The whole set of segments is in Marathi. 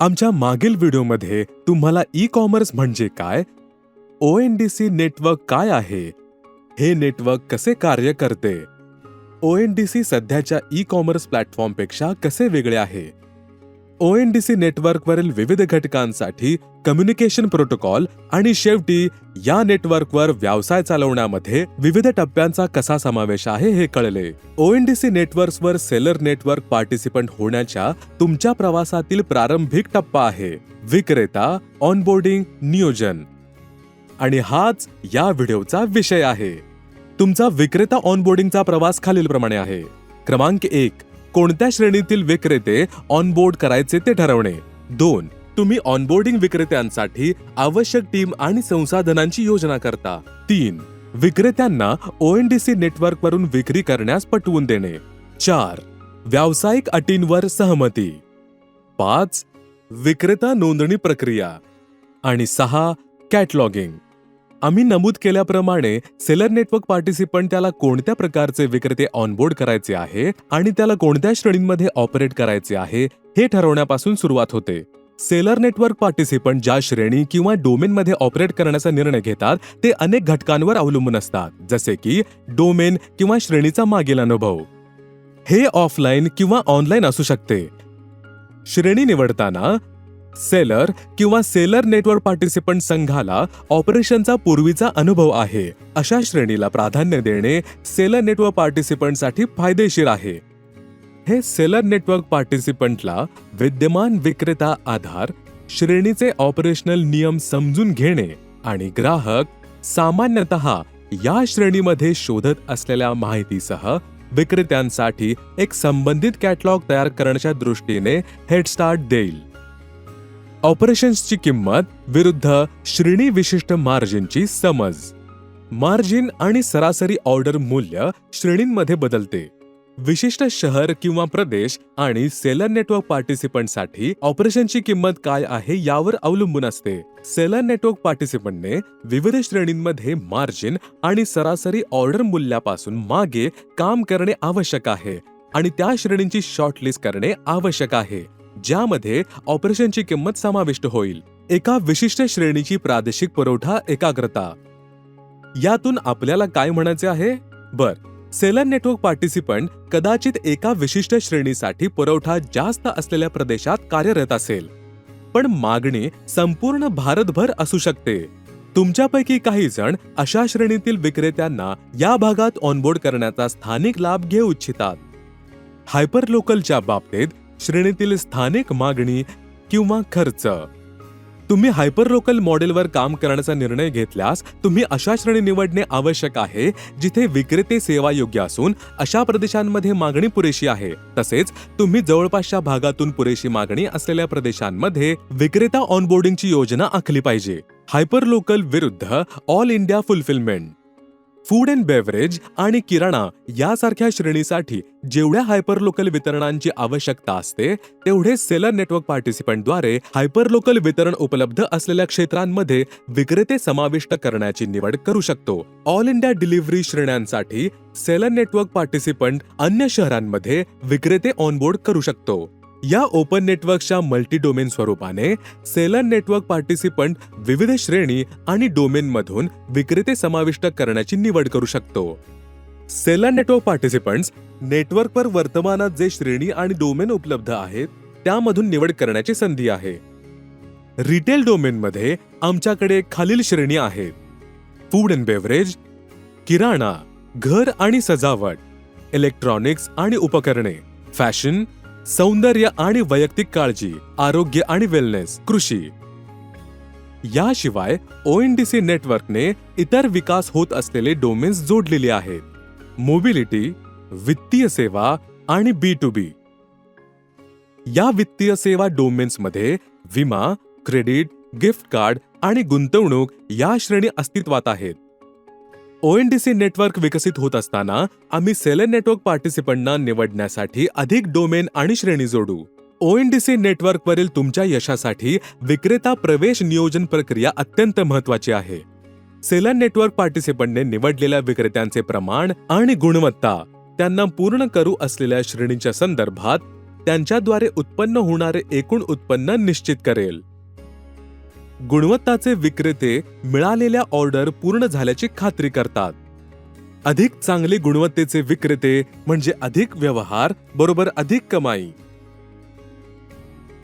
आमच्या मागील व्हिडिओमध्ये तुम्हाला ई कॉमर्स म्हणजे काय? O N D C network काय आहे? हे नेटवर्क कसे कार्य करते? ओ एन डी सी सध्याच्या ई कॉमर्स प्लॅटफॉर्मपेक्षा कसे वेगळे आहे? ओ एन डी सी नेटवर्कवरील विविध घटकांसाठी कम्युनिकेशन प्रोटोकॉल आणि शेवटी या नेटवर्कवर व्यवसाय चालवण्यामध्ये विविध टप्प्यांचा कसा समावेश आहे हे कळले. ओ एन डी सी नेटवर्क्सवर सेलर नेटवर्क पार्टिसिपंट होण्याच्या तुमच्या प्रवासातील प्रारंभिक टप्पा आहे. विक्रेता ऑनबोर्डिंग नियोजन. आणि हाच या व्हिडिओचा विषय आहे. तुमचा विक्रेता ऑनबोर्डिंगचा प्रवास खालीलप्रमाणे आहे. क्रमांक एक कोणत्या श्रेणीतील विक्रेते ऑनबोर्ड करायचे ते ठरवणे? दोन तुम्ही ऑनबोर्डिंग विक्रेत्यांसाठी आवश्यक टीम आणि संसाधनांची योजना करता. तीन विक्रेत्यांना ओ एन डी सी नेटवर्कवरून विक्री करण्यास पटवून देणे. चार व्यावसायिक अटींवर सहमती. पाच विक्रेता नोंदणी प्रक्रिया. आणि सहा कॅटलॉगिंग आम्ही नमूद केल्याप्रमाणे सेलर नेटवर्क पार्टिसिपंट त्याला कोणत्या प्रकारचे विक्रेते ऑनबोर्ड करायचे आहे आणि त्याला कोणत्या श्रेणींमध्ये ऑपरेट करायचे आहे हे ठरवण्यापासून सुरुवात होते. सेलर नेटवर्क पार्टिसिपंट ज्या श्रेणी किंवा डोमेनमध्ये ऑपरेट करण्याचा निर्णय घेतात ते अनेक घटकांवर अवलंबून असतात जसे की डोमेन किंवा श्रेणीचा मागील अनुभव. हे ऑफलाईन किंवा ऑनलाईन असू शकते. श्रेणी निवडताना सेलर किंवा सेलर नेटवर्क पार्टिसिपंट संघाला ऑपरेशनचा पूर्वीचा अनुभव आहे. अशा श्रेणीला प्राधान्य देणे सेलर नेटवर्क पार्टिसिपंटसाठी फायदेशीर आहे. हे सेलर नेटवर्क पार्टिसिपंटला विद्यमान विक्रेता आधार श्रेणीचे ऑपरेशनल नियम समजून घेणे आणि ग्राहक सामान्यतः या श्रेणीमध्ये शोधत असलेल्या माहितीसह विक्रेत्यांसाठी एक संबंधित कॅटलॉग तयार करण्याच्या दृष्टीने हेडस्टार्ट देईल. ऑपरेशन्सची किंमत विरुद्ध श्रेणी विशिष्ट मार्जिनची समज. मार्जिन आणि सरासरी ऑर्डर मूल्य श्रेणींमध्ये बदलते. विशिष्ट शहर किंवा प्रदेश आणि सेलर नेटवर्क पार्टिसिपंटसाठी ऑपरेशनची किंमत काय आहे यावर अवलंबून असते. सेलर नेटवर्क पार्टिसिपंटने विविध श्रेणींमध्ये मार्जिन आणि सरासरी ऑर्डर मूल्यापासून मागे काम करणे आवश्यक आहे आणि त्या श्रेणींची शॉर्टलिस्ट करणे आवश्यक आहे. ज्यामध्ये ऑपरेशनची किंमत समाविष्ट होईल. एका विशिष्ट श्रेणीची प्रादेशिक पुरवठा एकाग्रता. यातून आपल्याला काय म्हणायचे आहे? बर. सेलर नेटवर्क पार्टिसिपंट कदाचित एका विशिष्ट श्रेणीसाठी पुरवठा जास्त असलेल्या प्रदेशात कार्यरत असेल. पण मागणी संपूर्ण भारतभर असू शकते. तुमच्यापैकी काही जण अशा श्रेणीतील विक्रेत्यांना या भागात ऑनबोर्ड करण्याचा स्थानिक लाभ घेऊ इच्छितात. हायपर लोकलच्या बाबतीत श्रेणीतील स्थानिक मागणी किंवा खर्च. तुम्ही हायपर लोकल मॉडेलवर काम करण्याचा निर्णय घेतल्यास तुम्ही अशा श्रेणी निवडणे आवश्यक आहे जिथे विक्रेते सेवा योग्य असून अशा प्रदेशांमध्ये मागणी पुरेशी आहे. तसेच तुम्ही जवळपासच्या भागातून पुरेशी मागणी असलेल्या प्रदेशांमध्ये विक्रेता ऑनबोर्डिंगची योजना आखली पाहिजे. हायपर लोकल विरुद्ध all India fulfilment. Food and beverage आणि किराणा यासारख्या श्रेणीसाठी जेवढ्या हायपर लोकल वितरणांची आवश्यकता असते तेवढे सेलर नेटवर्क पार्टिसिपंटद्वारे हायपर लोकल वितरण उपलब्ध असलेल्या क्षेत्रांमध्ये विक्रेते समाविष्ट करण्याची निवड करू शकतो. ऑल इंडिया डिलिव्हरी श्रेण्यांसाठी सेलर नेटवर्क पार्टिसिपंट अन्य शहरांमध्ये विक्रेते ऑनबोर्ड करू शकतो. या ओपन नेटवर्कच्या मल्टी डोमेन स्वरूपाने सेलर नेटवर्क पार्टिसिपंट विविध श्रेणी आणि डोमेनमधून विक्रेते समाविष्ट करण्याची निवड करू शकतो. सेलर नेटवर्क पार्टिसिपंट्स नेटवर्कवर वर्तमानात जे श्रेणी आणि डोमेन उपलब्ध आहेत त्यामधून निवड करण्याची संधी आहे. रिटेल डोमेनमध्ये आमच्याकडे खालील श्रेणी आहेत फूड अँड बेव्हरेज किराणा घर आणि सजावट इलेक्ट्रॉनिक्स आणि उपकरणे फॅशन सौंदर्य आणि वैयक्तिक काळजी आरोग्य आणि वेलनेस कृषी. याशिवाय ओ एन डी सी नेटवर्कने इतर विकास होत असलेले डोमेन्स जोडलेले आहेत. मोबिलिटी वित्तीय सेवा आणि बी टू बी या वित्तीय सेवा डोमेन्समध्ये विमा क्रेडिट गिफ्ट कार्ड आणि गुंतवणूक या श्रेणी अस्तित्वात आहेत. O N D C network विकसित होत असताना आम्ही सेलर नेटवर्क पार्टिसिपंटना निवडण्यासाठी अधिक डोमेन आणि श्रेणी जोडू. ओ एन डी सी नेटवर्कवरील तुमच्या यशासाठी विक्रेता प्रवेश नियोजन प्रक्रिया अत्यंत महत्वाची आहे. सेलर नेटवर्क पार्टिसिपंटने निवडलेल्या विक्रेत्यांचे प्रमाण आणि गुणवत्ता त्यांना पूर्ण करू असलेल्या श्रेणीच्या संदर्भात त्यांच्याद्वारे उत्पन्न होणारे एकूण उत्पन्न निश्चित करेल. गुणवत्ताचे विक्रेते मिळालेल्या ऑर्डर पूर्ण झाल्याची खात्री करतात. अधिक चांगले गुणवत्तेचे विक्रेते म्हणजे अधिक व्यवहार बरोबर अधिक कमाई.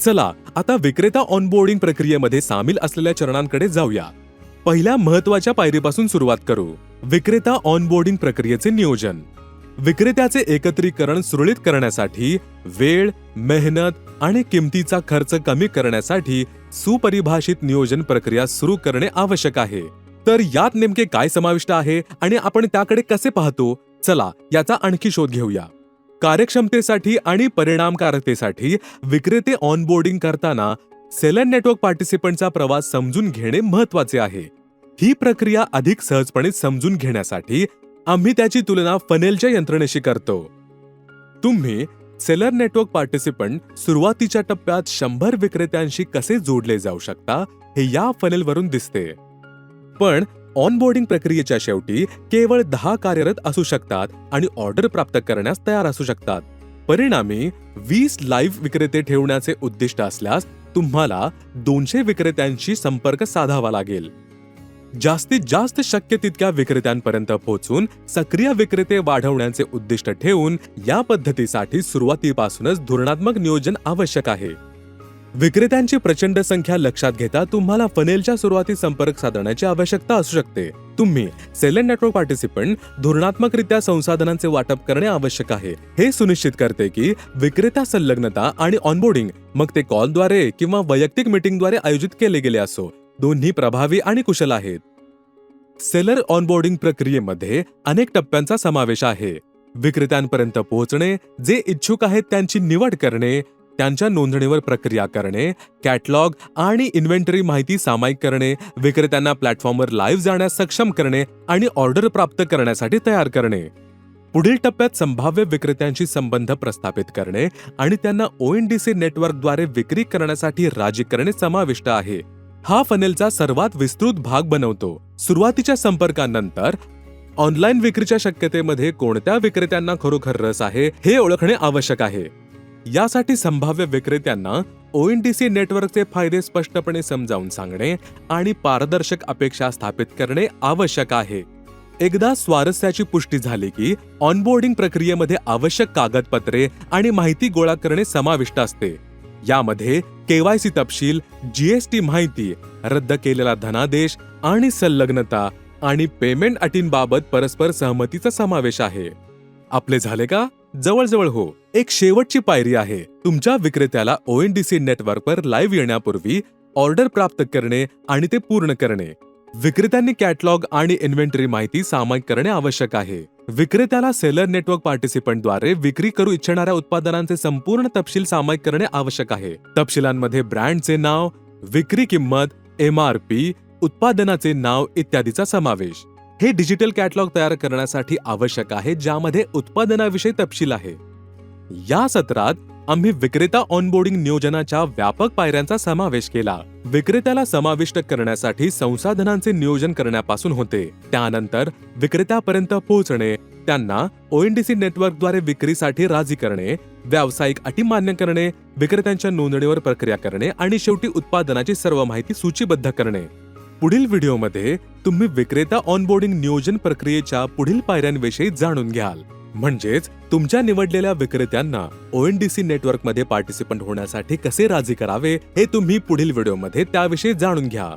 चला आता विक्रेता ऑनबोर्डिंग प्रक्रियेमध्ये सामील असलेल्या चरणांकडे जाऊया. पहिल्या महत्त्वाच्या पायरीपासून सुरुवात करू. विक्रेता ऑनबोर्डिंग प्रक्रियेचे नियोजन. विक्रेत्याचे एकत्रीकरण सुरळीत करण्यासाठी वेळ मेहनत आणि किमतीचा खर्च कमी करण्यासाठी सुपरिभाषित नियोजन प्रक्रिया सुरू करणे आवश्यक आहे. तर यात नेमके काय समाविष्ट आहे आणि आपण त्याकडे कसे पाहतो? चला याचा आणखी शोध घेऊया. कार्यक्षमतेसाठी आणि परिणामकारकतेसाठी विक्रेते ऑनबोर्डिंग करताना सेलर नेटवर्क पार्टिसिपंटचा प्रवास समजून घेणे महत्त्वाचे आहे. ही प्रक्रिया अधिक सहजपणे समजून घेण्यासाठी आम्ही त्याची तुलना फनेलच्या यंत्रणेशी करतो. तुम्ही सेलर नेटवर्क पार्टिसिपंट सुरुवातीच्या टप्प्यात शंभर विक्रेत्यांशी कसे जोडले जाऊ शकता हे या फनेलवरून दिसते. पण ऑनबोर्डिंग प्रक्रियेच्या शेवटी केवळ दहा कार्यरत असू शकतात आणि ऑर्डर प्राप्त करण्यास तयार असू शकतात. परिणामी वीस लाईव्ह विक्रेते ठेवण्याचे उद्दिष्ट असल्यास तुम्हाला दोनशे विक्रेत्यांशी संपर्क साधावा लागेल. जास्तीत जास्त शक्य तितक्या विक्रेत्यांपर्यंत पोहोचून सक्रिय विक्रेते वाढवण्याचे उद्दिष्ट ठेवून या पद्धतीसाठी सुरुवातीपासूनच धोरणात्मक नियोजन आवश्यक आहे. विक्रेत्यांची प्रचंड संख्या लक्षात घेता तुम्हाला फनेलच्या सुरुवाती संपर्क साधण्याची आवश्यकता असू शकते. तुम्ही सेलेन नेटवर्क पार्टिसिपंट धोरणात्मकरित्या संसाधनांचे वाटप करणे आवश्यक आहे. हे सुनिश्चित करते की विक्रेता संलग्नता आणि ऑनबोर्डिंग मग ते कॉलद्वारे किंवा वैयक्तिक मीटिंगद्वारे आयोजित केले गेले असो. दोन्ही प्रभावी आणि कुशल आहेत. सेलर ऑनबोर्डिंग प्रक्रियेमध्ये अनेक टप्प्यांचा समावेश आहे. विक्रेत्यांपर्यंत पोहोचणे जे इच्छुक आहेत त्यांची निवड करणे त्यांच्या नोंदणीवर प्रक्रिया करणे कॅटलॉग आणि इन्व्हेंटरी माहिती सामायिक करणे विक्रेत्यांना प्लॅटफॉर्मवर लाईव्ह जाण्यास सक्षम करणे आणि ऑर्डर प्राप्त करण्यासाठी तयार करणे. पुढील टप्प्यात संभाव्य विक्रेत्यांशी संबंध प्रस्थापित करणे आणि त्यांना ओएनडीसी नेटवर्कद्वारे विक्री करण्यासाठी राजी करणे समाविष्ट आहे. हा फनेलचा सर्वात विस्तृत भाग बनवतो. सुरुवातीच्या संपर्कानंतर ऑनलाईन विक्रीच्या शक्यतेमध्ये कोणत्या विक्रेत्यांना खरोखर रस आहे हे ओळखणे आवश्यक आहे. यासाठी संभाव्य विक्रेत्यांना ओएनडीसी नेटवर्कचे फायदे स्पष्टपणे समजावून सांगणे आणि पारदर्शक अपेक्षा स्थापित करणे आवश्यक आहे. एकदा स्वारस्याची पुष्टी झाली की ऑनबोर्डिंग प्रक्रियेमध्ये आवश्यक कागदपत्रे आणि माहिती गोळा करणे समाविष्ट असते. यामध्ये केवायसी तपशील जीएसटी माहिती रद्द केलेला धनादेश आणि संलग्नता आणि पेमेंट अटींबाबत परस्पर सहमतीचा समावेश आहे. आपले झाले का? जवळजवळ हो. एक शेवटची पायरी आहे. तुमच्या विक्रेत्याला ओएनडीसी नेटवर्कवर लाईव्ह येण्यापूर्वी ऑर्डर प्राप्त करणे आणि ते पूर्ण करणे. विक्रेत्यांनी कॅटलॉग आणि इन्व्हेंटरी माहिती सामायिक करणे आवश्यक आहे. विक्रेत्याला सेलर नेटवर्क पार्टिसिपंटद्वारे विक्री करू इच्छिणाऱ्या उत्पादनांचे संपूर्ण तपशील सामायिक करणे आवश्यक आहे. तपशिलांमध्ये ब्रँडचे नाव विक्री किंमत एम आर पी उत्पादनाचे नाव इत्यादीचा समावेश. हे डिजिटल कॅटलॉग तयार करण्यासाठी आवश्यक आहे ज्यामध्ये उत्पादनाविषयी तपशील आहे. या सत्रात आम्ही विक्रेता ऑनबोर्डिंग नियोजनाच्या व्यापक पायऱ्यांचा समावेश केला. विक्रेत्याला समाविष्ट करण्यासाठी संसाधनांचे नियोजन करण्यापासून होते. त्यानंतर विक्रेत्यापर्यंत पोहोचणे त्यांना ओएनडीसी नेटवर्कद्वारे विक्रीसाठी राजी करणे व्यावसायिक अटी मान्य करणे विक्रेत्यांच्या नोंदणीवर प्रक्रिया करणे आणि शेवटी उत्पादनाची सर्व माहिती सूचीबद्ध करणे. पुढील व्हिडिओमध्ये तुम्ही विक्रेता ऑनबोर्डिंग नियोजन प्रक्रियेच्या पुढील पायऱ्यांविषयी जाणून घ्याल. म्हणजेच तुमच्या निवडलेल्या विक्रेत्यांना ओएनडीसी नेटवर्कमध्ये पार्टिसिपंट होण्यासाठी कसे राजी करावे हे तुम्ही पुढील व्हिडिओमध्ये त्याविषयी जाणून घ्या.